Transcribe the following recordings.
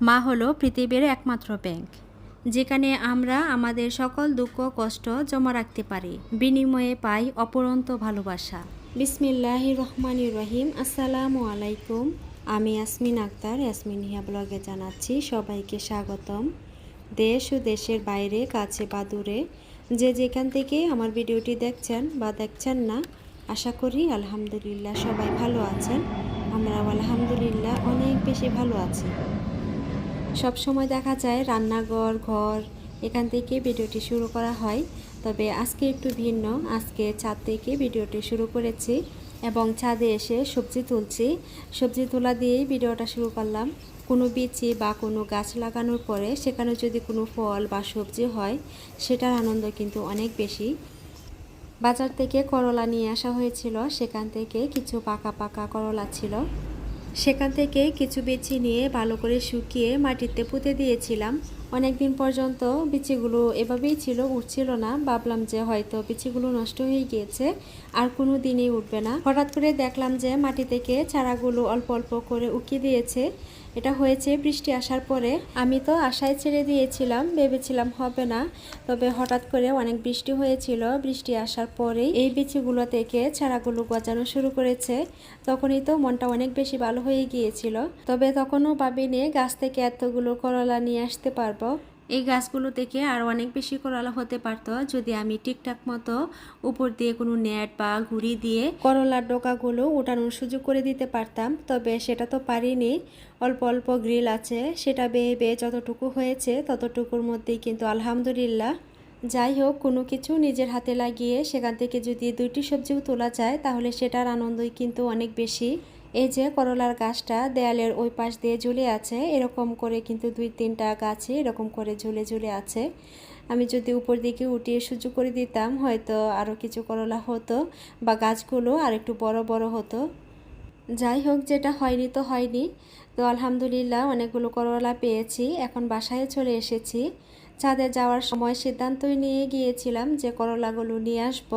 মা হলো পৃথিবীর একমাত্র ব্যাংক যেখানে আমরা আমাদের সকল দুঃখ, কষ্ট জমা রাখতে পারি। বিনিময়ে পাই অপরন্ত ভালোবাসা। বিসমিল্লাহ রহমান রহিম। আসসালামু আলাইকুম। আমি ইয়াসমিন আক্তার। ইয়াসমিন হিয়া ব্লগে জানাচ্ছি সবাইকে স্বাগতম। দেশ ও দেশের বাইরে, কাছে বা দূরে, যে যেখান থেকে আমার ভিডিওটি দেখছেন বা দেখছেন না, আশা করি আলহামদুলিল্লাহ সবাই ভালো আছেন। আমরাও আলহামদুলিল্লাহ অনেক বেশি ভালো আছি। সব সময় দেখা যায় রান্নাঘর, ঘর, এখান থেকে ভিডিওটি শুরু করা হয়। তবে আজকে একটু ভিন্ন। আজকে ছাদ থেকে ভিডিওটি শুরু করেছি এবং ছাদে এসে সবজি তুলছি। সবজি তোলা দিয়েই ভিডিওটা শুরু করলাম। কোনো বিচি বা কোনো গাছ লাগানোর পরে সেখানে যদি কোনো ফল বা সবজি হয়, সেটার আনন্দ কিন্তু অনেক বেশি। বাজার থেকে করলা নিয়ে আসা হয়েছিল। সেখান থেকে কিছু পাকা পাকা করলা ছিল। সেখান থেকে কিছু বিচি নিয়ে ভালো করে শুকিয়ে মাটিতে পুঁতে দিয়েছিলাম। অনেক দিন পর্যন্ত বিচিগুলো এভাবেই ছিল, উঠছিল না। ভাবলাম যে হয়তো বিচিগুলো নষ্ট হয়ে গিয়েছে, আর কোনো দিনই উঠবে না। হঠাৎ করে দেখলাম যে মাটি থেকে চারাগুলো অল্প অল্প করে উকিয়ে দিয়েছে। এটা হয়েছে, বৃষ্টি আসার পরে। আমি তো আশায় ছেড়ে দিয়েছিলাম, ভেবেছিলাম হবে না। তবে হঠাৎ করে অনেক বৃষ্টি হয়েছিল। বৃষ্টি আসার পরেই এই বিচিগুলো থেকে ছাড়াগুলো গজানো শুরু করেছে। তখনই তো মনটা অনেক বেশি ভালো হয়ে গিয়েছিল। তবে তখনও ভাবিনি, গাছ থেকে এতগুলো করলা নিয়ে আসতে পারব। এই গাছগুলো থেকে আরও অনেক বেশি করলা হতে পারতো যদি আমি ঠিকঠাক মতো উপর দিয়ে কোনো নেট বা ঘুড়ি দিয়ে করলার ডোকাগুলো উঠানোর সুযোগ করে দিতে পারতাম। তবে সেটা তো পারিনি। অল্প অল্প গ্রিল আছে, সেটা বেয়ে বেয়ে যতটুকু হয়েছে ততটুকুর মধ্যেই কিন্তু আলহামদুলিল্লাহ। যাই হোক, কোনো কিছু নিজের হাতে লাগিয়ে সেখান থেকে যদি দুইটি সবজিও তোলা যায়, তাহলে সেটার আনন্দই কিন্তু অনেক বেশি। এই যে করলার গাছটা দেয়ালের ওই পাশ দিয়ে ঝুলে আছে, এরকম করে কিন্তু দুই তিনটা গাছে এরকম করে ঝুলে ঝুলে আছে। আমি যদি উপর দিকে উঠিয়ে সুযোগ করে দিতাম, হয়তো আরও কিছু করলা হতো বা গাছগুলো আর একটু বড় বড় হতো। যাই হোক, যেটা হয়নি তো হয়নি। তো আলহামদুলিল্লাহ, অনেকগুলো করলা পেয়েছি। এখন বাসায় চলে এসেছি। ছাদে যাওয়ার সময় সিদ্ধান্তই নিয়ে গিয়েছিলাম যে করলাগুলো নিয়ে আসব,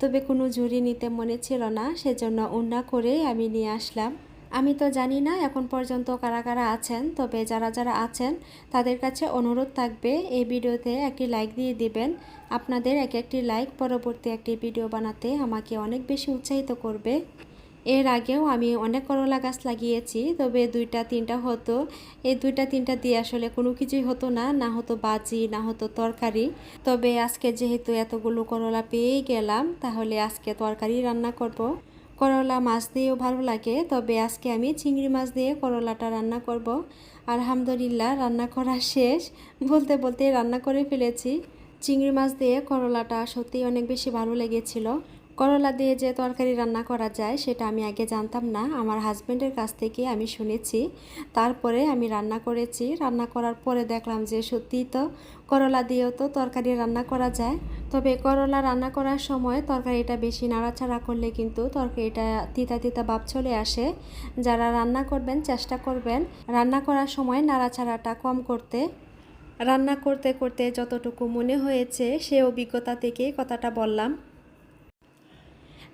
তবে কোনো ঝুড়ি নিতে মনে ছিল না, সেজন্য উন্না করেই আমি নিয়ে আসলাম। আমি তো জানি না এখন পর্যন্ত কারা কারা আছেন, তবে যারা যারা আছেন, তাদের কাছে অনুরোধ থাকবে, এই ভিডিওতে একটি লাইক দিয়ে দিবেন। আপনাদের এক একটি লাইক পরবর্তী একটি ভিডিও বানাতে আমাকে অনেক বেশি উৎসাহিত করবে। এর আগেও আমি অনেক করলা গাছ লাগিয়েছি, তবে দুইটা, তিনটা হতো। এই দুইটা, তিনটা দিয়ে আসলে কোনো কিছুই হতো না না হতো বাজি, না হতো তরকারি। তবে আজকে যেহেতু এতগুলো করলা পেয়েই গেলাম, তাহলে আজকে তরকারি রান্না করব। করলা মাছ দিয়েও ভালো লাগে, তবে আজকে আমি চিংড়ি মাছ দিয়ে করলাটা রান্না করব। আলহামদুলিল্লাহ, রান্না করা শেষ। বলতে বলতে রান্না করে ফেলেছি। চিংড়ি মাছ দিয়ে করলাটা সত্যিই অনেক বেশি ভালো লেগেছিল। করলা দিয়ে যে তরকারি রান্না করা যায়, সেটা আমি আগে জানতাম না। আমার হাজব্যান্ডের কাছ থেকে আমি শুনেছি। তারপরে আমি রান্না করেছি। রান্না করার পরে দেখলাম যে সত্যিই তো করলা দিয়েও তো তরকারি রান্না করা যায়। তবে করলা রান্না করার সময় তরকারিটা বেশি নাড়াচাড়া করলে কিন্তু তরকারিটা তিতা তিতা ভাব চলে আসে। যারা রান্না করবেন, চেষ্টা করবেন রান্না করার সময় নাড়াচাড়াটা কম করতে। রান্না করতে করতে যতটুকু মনে হয়েছে, সে অভিজ্ঞতা থেকেই কথাটা বললাম।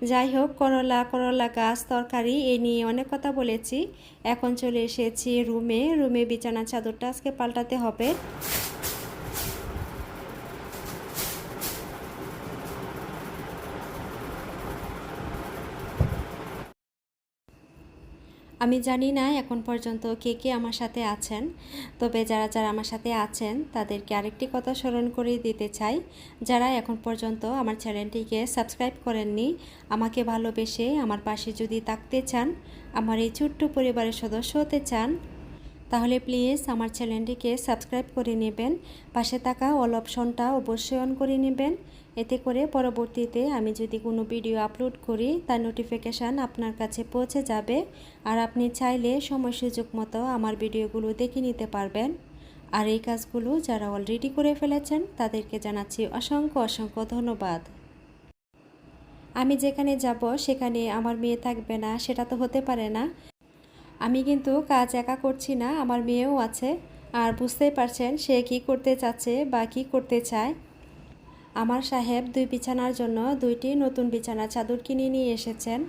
যাই হোক করলা করলা গাছ, তরকারি এই নিয়ে অনেক কথা বলেছি। এখন চলে এসেছি রুমে। রুমে বিছানা চাদরটা আজকে পাল্টাতে হবে। আমি জানি না এখন পর্যন্ত কে কে আমার সাথে আছেন। তবে যারা যারা আমার সাথে আছেন, তাদেরকে আরেকটি কথা স্মরণ করে দিতে চাই। যারা এখন পর্যন্ত আমার চ্যানেলটিকে সাবস্ক্রাইব করেননি, আমাকে ভালোবেসে আমার পাশে যদি থাকতে চান, আমার এই ছোট্ট পরিবারের সদস্য হতে চান তাহলে প্লিজ আমার চ্যানেলটিকে সাবস্ক্রাইব করে নেবেন, পাশে থাকা অল অপশনটা অবশ্যই অন করে নেবেন। এতে করে পরবর্তীতে আমি যদি কোনো ভিডিও আপলোড করি, তার নোটিফিকেশান আপনার কাছে পৌঁছে যাবে আর আপনি চাইলে সময় সুযোগ মতো আমার ভিডিওগুলো দেখে নিতে পারবেন। আর এই কাজগুলো যারা অলরেডি করে ফেলেছেন, তাদেরকে জানাচ্ছি অসংখ্য অসংখ্য ধন্যবাদ। আমি যেখানে যাব, সেখানে আমার মেয়ে থাকবে না, সেটা তো হতে পারে না। আমি কিন্তু কাজ একা করছি না, আমার মেয়েও আছে। আর বুঝতেই পারছেন সে কি করতে চাচ্ছে বা কি করতে চায়। আমার সাহেব দুই বিছানার জন্য দুইটি নতুন বিছানা চাদর কিনে নিয়ে এসেছেন।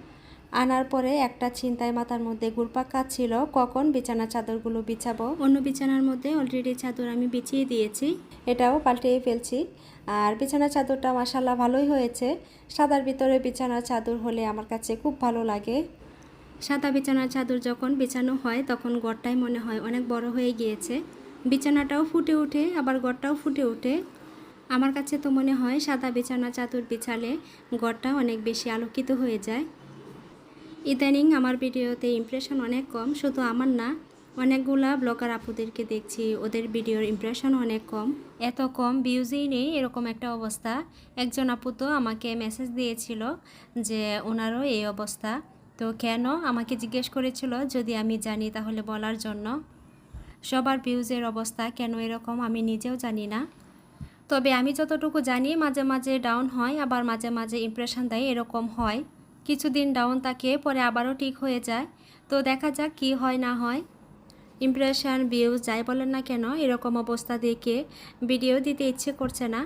আনার পরে একটা চিন্তায় মাথার মধ্যে ঘুরপাক ছিল কখন বিছানা চাদরগুলো বিছাবো? অন্য বিছানার মধ্যে অলরেডি চাদর আমি বিছিয়ে দিয়েছি। এটাও পাল্টিয়ে ফেলছি। আর বিছানার চাদরটা মাসাল্লাহ ভালোই হয়েছে। সাদার ভিতরে বিছানার চাদর হলে আমার কাছে খুব ভালো লাগে। সাদা বিছানার চাদর যখন বিছানো হয়, তখন গড়টাই মনে হয় অনেক বড় হয়ে গিয়েছে। বিছানাটাও ফুটে ওঠে, আবার গড়টাও ফুটে ওঠে। আমার কাছে তো মনে হয় সাদা বিছানা চাদর বিছালে গড়টা অনেক বেশি আলোকিত হয়ে যায়। ইদানিং আমার ভিডিওতে ইমপ্রেশন অনেক কম, শুধু আমার না, অনেকগুলা ব্লগার আপুদেরকে দেখছি, ওদের ভিডিওর ইমপ্রেশন অনেক কম। এত কম ভিউজই নেই, এরকম একটা অবস্থা। একজন আপু তো আমাকে মেসেজ দিয়েছিল যে, ওনারও এই অবস্থা। তো কেন আমাকে জিজ্ঞেস করেছিল যদি আমি জানি তাহলে বলার জন্য। সবার ভিউজের অবস্থা কেন এরকম আমি নিজেও জানি না। তবে আমি যতটুকু জানি মাঝে মাঝে ডাউন হয়, আবার মাঝে মাঝে ইমপ্রেশন দেয় এরকম হয়। কিছুদিন ডাউন থাকে, পরে আবারও ঠিক হয়ে যায়। তো দেখা যাক কি হয় না হয়। ইমপ্রেশন ভিউজ যাই বলেন না কেন, এরকম অবস্থা দেখে ভিডিও দিতে ইচ্ছে করছে না।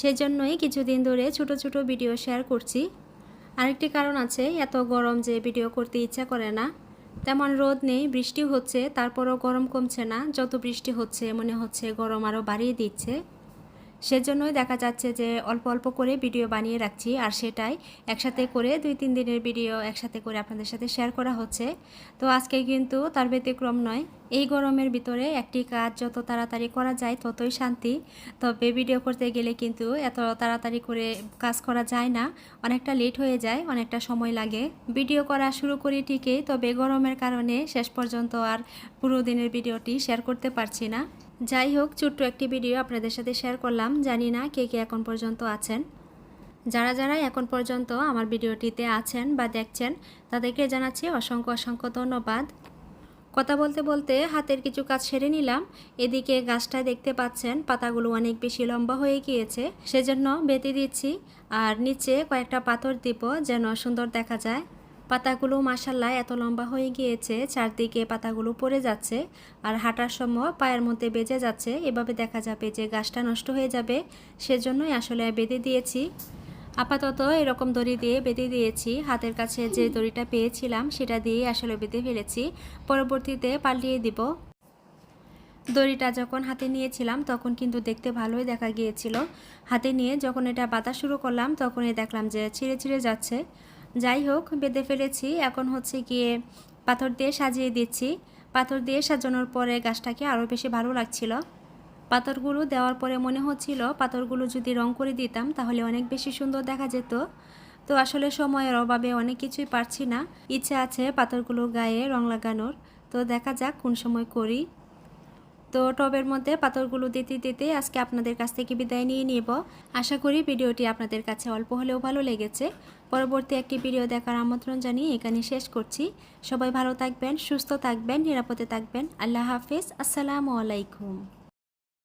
সেজন্যই কিছুদিন ধরে ছোট ছোট ভিডিও শেয়ার করছি। আরেকটি কারণ আছে, এত গরম যে ভিডিও করতে ইচ্ছা করে না। তেমন রোদ নেই বৃষ্টি হচ্ছে, তারপরও গরম কমছে না। যত বৃষ্টি হচ্ছে, মনে হচ্ছে গরম আরও বাড়িয়ে দিচ্ছে। সেজন্যই দেখা যাচ্ছে যে অল্প অল্প করে ভিডিও বানিয়ে রাখছি, আর সেটাই একসাথে করে দুই তিন দিনের ভিডিও একসাথে করে আপনাদের সাথে শেয়ার করা হচ্ছে। তো আজকে কিন্তু তার ব্যতিক্রম নয়, এই গরমের ভিতরে একটি কাজ যত তাড়াতাড়ি করা যায় ততই শান্তি। তবে ভিডিও করতে গেলে কিন্তু এত তাড়াতাড়ি করে কাজ করা যায় না, অনেকটা লেট হয়ে যায়, অনেকটা সময় লাগে। ভিডিও করা শুরু করি ঠিকই, তবে গরমের কারণে শেষ পর্যন্ত আর পুরো দিনের ভিডিওটি শেয়ার করতে পারছি না। যাই হোক, ছোট্ট একটি ভিডিও আপনাদের সাথে শেয়ার করলাম। জানি না কে কে এখন পর্যন্ত আছেন। যারা যারা এখন পর্যন্ত আমার ভিডিওটিতে আছেন বা দেখছেন, তাদেরকে জানাচ্ছি অসংখ্য অসংখ্য ধন্যবাদ। কথা বলতে বলতে হাতের কিছু কাজ সেরে নিলাম। এদিকে গাছটা দেখতে পাচ্ছেন, পাতাগুলো অনেক বেশি লম্বা হয়ে গিয়েছে। সেজন্য বেঁধে দিচ্ছি। আর নিচে কয়েকটা পাথর দিব যেন সুন্দর দেখা যায়। পাতাগুলো মাসাল্লাহ এত লম্বা হয়ে গিয়েছে, চারদিকে পাতাগুলো পড়ে যাচ্ছে আর হাঁটার সময় পায়ের মধ্যে বেজে যাচ্ছে। এভাবে দেখা যাবে যে গাছটা নষ্ট হয়ে যাবে, সেজন্যই আসলে বেঁধে দিয়েছি। আপাতত এরকম দড়ি দিয়ে বেঁধে দিয়েছি। হাতের কাছে যে দড়িটা পেয়েছিলাম, সেটা দিয়ে আসলে বেঁধে ফেলেছি। পরবর্তীতে পাল্টিয়ে দিব। দড়িটা যখন হাতে নিয়েছিলাম, তখন কিন্তু দেখতে ভালোই দেখা গিয়েছিল। হাতে নিয়ে যখন এটা বাতা শুরু করলাম, তখনই দেখলাম যে ছিঁড়ে ছিঁড়ে যাচ্ছে। যাই হোক, বেঁধে ফেলেছি। এখন হচ্ছে গিয়ে পাথর দিয়ে সাজিয়ে দিচ্ছি। পাথর দিয়ে সাজানোর পরে গাছটাকে আরও বেশি ভালো লাগছিল। পাথরগুলো দেওয়ার পরে মনে হচ্ছিল পাথরগুলো যদি রং করে দিতাম তাহলে অনেক বেশি সুন্দর দেখা যেত। তো আসলে সময়ের অভাবে অনেক কিছুই পারছি না। ইচ্ছে আছে পাথরগুলো গায়ে রং লাগানোর। তো দেখা যাক কোন সময় করি। তো টবের মধ্যে পাথরগুলো দিতে দিতে আজকে আপনাদের কাছ থেকে বিদায় নিয়ে নেব। আশা করি ভিডিওটি আপনাদের কাছে অল্প হলেও ভালো লেগেছে। পরবর্তী একটি ভিডিও দেখার আমন্ত্রণ জানিয়ে এখানে শেষ করছি। সবাই ভালো থাকবেন, সুস্থ থাকবেন, নিরাপদে থাকবেন। আল্লাহ হাফেজ, আসসালামু আলাইকুম।